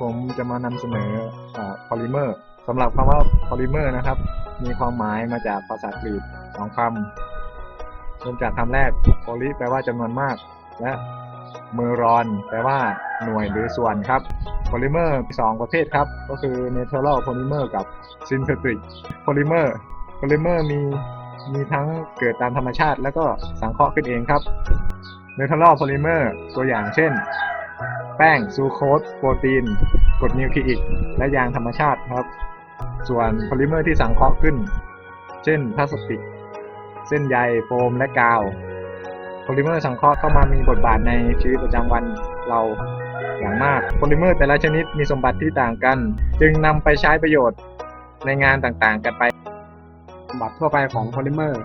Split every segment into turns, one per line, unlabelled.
ผมจะมานำเสนอพอลิเมอร์สำหรับคำว่าพอลิเมอร์นะครับ มีความหมายมาจากภาษากรีกสองคำเริ่มจากคำแรกโพลิแปลว่าจำนวนมาก และเมอรอน แปลว่าหน่วยหรือส่วนครับโพลิเมอร์สองประเภทครับ ก็คือเนเทอรัลโพลิเมอร์กับซินเทติกโพลิเมอร์โพลิเมอร์มีมีทั้งเกิดตามธรรมชาติ แล้วก็สังเคราะห์ขึ้นเองครับเนเทอรัลโพลิเมอร์ตัวอย่างเช่น แป้งซูโคสโปรตีนกรดนิวคลีอิก และยางธรรมชาติครับ ส่วนโพลิเมอร์ที่สังเคราะห์ขึ้น เช่นพลาสติก เส้นใยโฟมและกาวโพลิเมอร์สังเคราะห์เข้ามามีบทบาทในชีวิตประจำวันเราอย่างมากโพลิเมอร์แต่ละชนิดมีสมบัติที่ต่างกัน จึงนำไปใช้ประโยชน์ในงานต่างๆ กันไป
สมบัติทั่วไปของโพลิเมอร์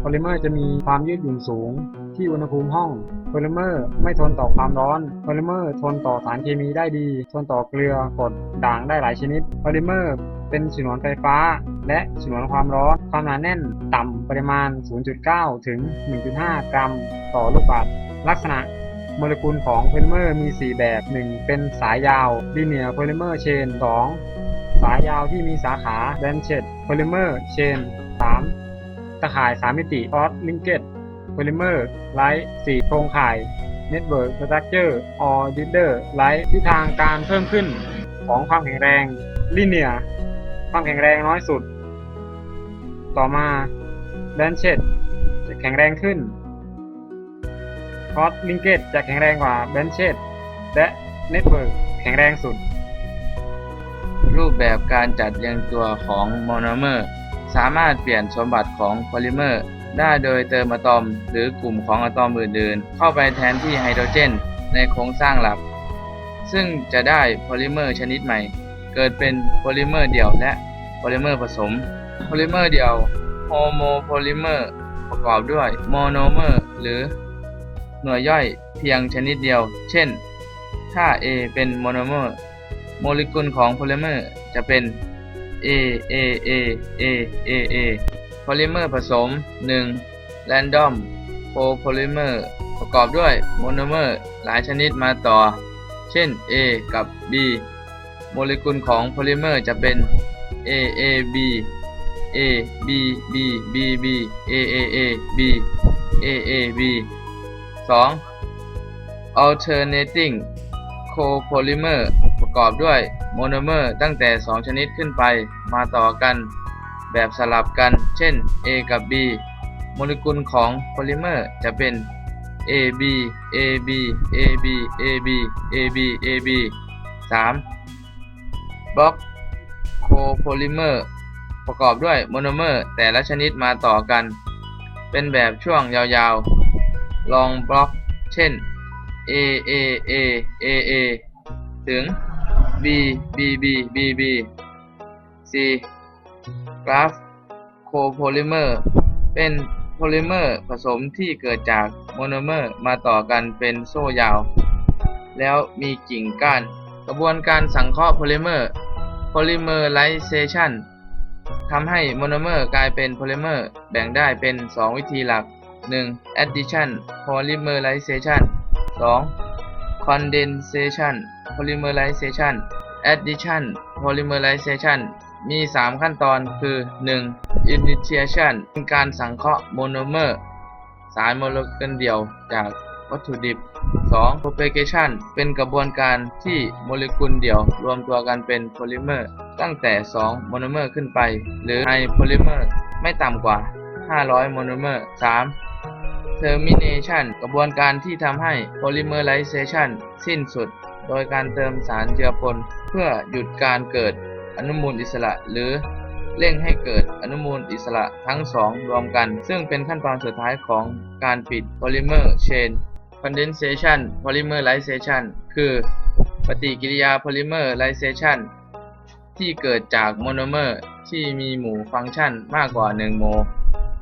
โพลิเมอร์จะมีความยืดหยุ่นสูง ที่อุณหภูมิห้องโพลิเมอร์ไม่ทนต่อความร้อนโพลิเมอร์ทนต่อสารเคมีได้ดี ทนต่อเกลือกรดด่างได้หลายชนิดโพลิเมอร์เป็นฉนวนไฟฟ้า และฉนวนความร้อน ความหนาแน่นต่ำปริมาณ 0.9 ถึง 1.5 กรัม ต่อลูกบาศก์ลักษณะโมเลกุลของโพลิเมอร์มี 4 แบบ 1. เป็นสายยาว linear polymer chain 2. สายยาวที่มีสาขา branched polymer chain 3. ตะข่าย 3 มิติ cross linked polymer light 4โครงข่าย network structure or leader light ทิศทางการเพิ่มขึ้นของความแข็งแรง linear ความแข็งแรงน้อยสุด ต่อมา branched จะแข็งแรงขึ้น c o s l i n k e จะแข็งแรงกว่า branched และ network แข็งแรงสุด
รูปแบบการจัดเรียงตัวของโมโนเมอร์ สามารถเปลี่ยนสมบัติของโพลิเมอร์ ได้โดยเติมอะตอมหรือกลุ่มของอะตอมอื่นๆ เข้าไปแทนที่ไฮโดรเจน ในโครงสร้างหลัก ซึ่งจะได้โพลิเมอร์ชนิดใหม่ เกิดเป็นโพลิเมอร์เดี่ยวและโพลิเมอร์ผสม โพลิเมอร์เดี่ยวโฮโมโพลิเมอร์ประกอบด้วยโมโนเมอร์หรือหน่วยย่อยเพียงชนิดเดียว เช่น ถ้า A เป็นโมโนเมอร์โมเลกุลของโพลิเมอร์จะเป็น A A A A A A โพลิเมอร์ผสม 1. Random copolymer ประกอบด้วยโมโนเมอร์หลายชนิดมาต่อ เช่น A กับ B โมเลกุลของโพลิเมอร์จะเป็น A A B A B B B B A A A B A A B 2. alternating copolymer ประกอบด้วยโมโนเมอร์ตั้งแต่ 2 ชนิดขึ้นไปมาต่อกัน แบบสลับกัน เช่น A กับ B โมเลกุลของโพลิเมอร์จะเป็น AB AB AB AB AB AB 3. บล็อกโคโพลิเมอร์ประกอบด้วยโมโนเมอร์แต่ละชนิดมาต่อกัน เป็นแบบช่วงยาวๆ ลองบล็อก เช่น A A A A A ถึง B B B B B C กราฟโคโพลิเมอร์เป็นโพลิเมอร์ผสมที่เกิดจากโมโนเมอร์มาต่อกันเป็นโซ่ยาว แล้วมีกิ่งก้าน กระบวนการสังเคราะห์โพลิเมอร์โพลิเมอร์ไลเซชันทำให้โมโนเมอร์กลายเป็นโพลิเมอร์แบ่งได้เป็น 2 วิธีหลัก 1. addition polymerization 2. condensation polymerization addition polymerization มี 3 ขั้นตอนคือ 1. initiation เป็นการสังเคราะห์โมโนเมอร์ สารโมเลกุลเดี่ยวจากวัตถุดิบ 2. propagation เป็นกระบวนการที่โมเลกุลเดี่ยว รวมตัวกันเป็นโพลิเมอร์ ตั้งแต่ 2 โมโนเมอร์ขึ้นไป หรือในโพลิเมอร์ไม่ต่ำกว่า 500 โมโนเมอร์ 3. termination กระบวนการที่ทำให้ polymerization สิ้นสุด โดยการเติมสารเจือปนเพื่อหยุดการเกิด อนุมูลอิสระ หรือเร่งให้เกิดอนุมูลอิสระทั้งสองรวมกัน ซึ่งเป็นขั้นตอนสุดท้ายของการปิด polymer chain condensation polymerization คือปฏิกิริยา polymerization ที่เกิดจากโมโนเมอร์ที่มีหมู่ฟังก์ชันมากกว่า 1 โม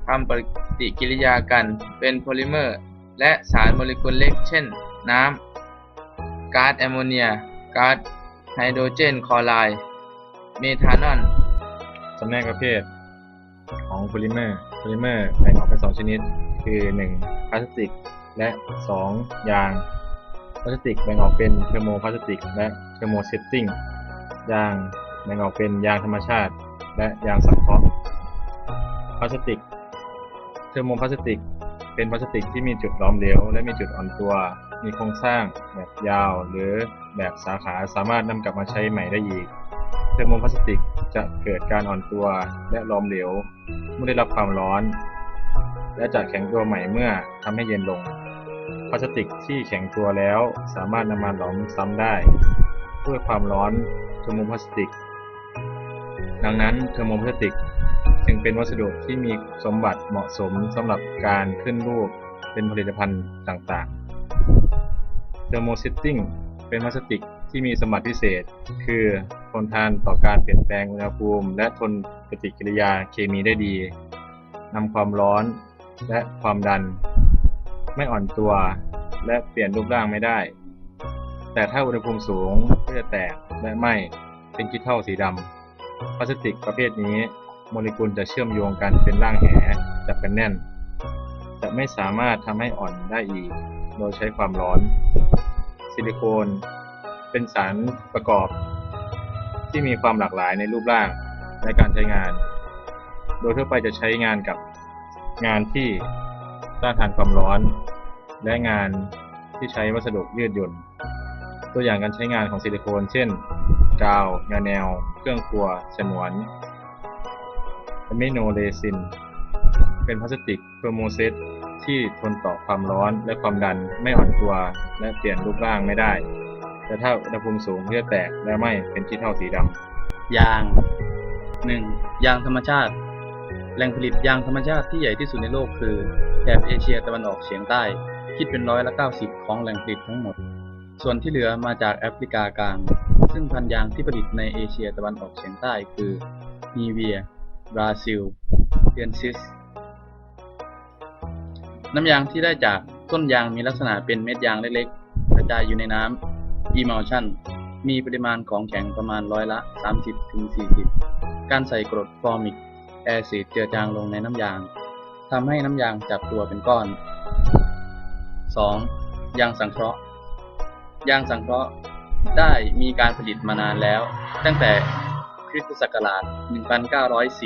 ทำปฏิกิริยากันเป็นโพลิเมอร์ และสารโมเลกุลเล็ก เช่น น้ำก๊าซแอมโมเนียก๊าซไฮโดรเจนคลอไรด์ เมทานอล
จำแนกประเภทของโพลิเมอร์ โพลิเมอร์แบ่งออกเป็น2ชนิด คือ 1. พลาสติก และ 2. ยาง พลาสติกแบ่งออกเป็นเทอร์โมพลาสติก และเทอร์โมเซตติ้ง ยางแบ่งออกเป็นยางธรรมชาติ และยางสังเคราะห์ พลาสติก เทอร์โมพลาสติก เป็นพลาสติกที่มีจุดล้อมเหลวและมีจุดอ่อนตัว มีโครงสร้างแบบยาว หรือแบบสาขาสามารถนำกลับมาใช้ใหม่ได้อีก ทอร์โมพลาสติกจะเกิดการอ่อนตัวและล้อมเหลวเมื่อได้รับความร้อน และจะแข็งตัวใหม่เมื่อทำให้เย็นลง พลาสติกที่แข็งตัวแล้วสามารถนำมาหลอมซ้ำได้ด้วยความร้อนเทอร์โมพลาสติก ดังนั้นเทอร์โมพลาสติกจึงเป็นวัสดุที่มีสมบัติเหมาะสมสำหรับการขึ้นรูปเป็นผลิตภัณฑ์ต่างๆเทอร์โมเซตติ้งเป็นพลาสติก ที่มีสมบัติพิเศษ คือทนทานต่อการเปลี่ยนแปลงอุณหภูมิ และทนปฏิกิริยาเคมีได้ดีนำความร้อนและความดัน ไม่อ่อนตัวและเปลี่ยนรูปร่างไม่ได้ แต่ถ้าอุณหภูมิสูงก็จะแตกและไหม้เป็นขี้เถ้าสีดำพลาสติกประเภทนี้ โมเลกุลจะเชื่อมโยงกันเป็นร่างแหจับกันแน่น จะไม่สามารถทำให้อ่อนได้อีก โดยใช้ความร้อน ซิลิโคน เป็นสารประกอบ ที่มีความหลากหลายในรูปร่างและการใช้งาน โดยทั่วไปจะใช้งานกับงานที่ต้านทานความร้อน และงานที่ใช้วัสดุยืดหยุ่น ตัวอย่างการใช้งานของซิลิโคน เช่น กาวงาแนว เครื่องครัว ฉนวนอะมิโนเรซิน เป็นพลาสติกเทอร์โมเซตที่ทนต่อความร้อนและความดันไม่อ่อนตัวและเปลี่ยนรูปร่างไม่ได้ แต่ถ้าอุณหภูมิสูงก็จะแตกและไหม้เป็นขี้เถ้าสีดำ
ยาง 1. ยางธรรมชาติ แหล่งผลิตยางธรรมชาติที่ใหญ่ที่สุดในโลกคือแถบเอเชียตะวันออกเฉียงใต้ คิดเป็นร้อยละ90 ของแหล่งผลิตทั้งหมด ส่วนที่เหลือมาจากแอฟริกากลาง ซึ่งพันยางที่ผลิตในเอเชียตะวันออกเฉียงใต้คือนีเวีย บราซิลเทียนซิส น้ำยางที่ได้จากต้นยางมีลักษณะเป็นเม็ดยางเล็กๆกระจายอยู่ในน้ำ emulsion มีปริมาณของแข็งประมาณร้อยละ 30-40 การใส่กรดฟอร์มิกแอซิดเจือจางลงในน้ำยางทำให้น้ำยางจับตัวเป็นก้อน 2. ยางสังเคราะห์ ยางสังเคราะห์ได้มีการผลิตมานานแล้ว ตั้งแต่คริสตศักราช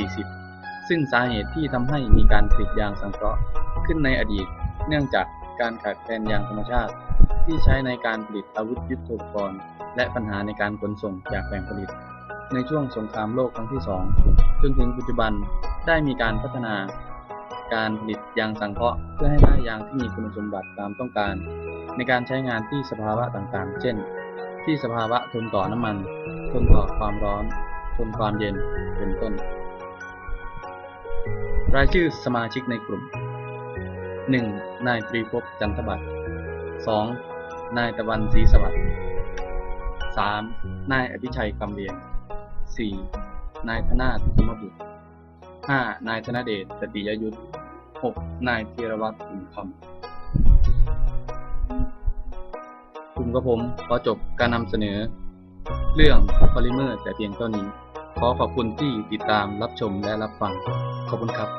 1940 ซึ่งสาเหตุที่ทำให้มีการผลิตยางสังเคราะห์ขึ้นในอดีต เนื่องจากการขาดแคลนยางธรรมชาติ ที่ใช้ในการผลิตอาวุธยุทโธปกรณ์ และปัญหาในการขนส่งจากแหล่งผลิต ในช่วงสงครามโลกครั้งที่ 2 จนถึงปัจจุบันได้มีการพัฒนา การผลิตยางสังเคราะห์เพื่อให้ได้ยางที่มีคุณสมบัติตามต้องการ ในการใช้งานที่สภาวะต่างๆ เช่น ที่สภาวะทนต่อน้ำมัน ทนต่อความร้อน ทนความเย็น เป็นต้น รายชื่อสมาชิกในกลุ่ม 1. นายตรีภพจันทบัตร 2. นายตะวันศรีสวัสดิ์ 3. นายอภิชัยคำเรียง 4. นายธนาถธรรมบุตร 5. นายธนเดชสติยยุทธ 6. นายธีรวัตรอุ่นคำกลุ่มกับผมขอจบการนำเสนอ เรื่องพอลิเมอร์แต่เพียงเท่านี้ ขอขอบคุณที่ติดตามรับชมและรับฟัง ขอบคุณครับ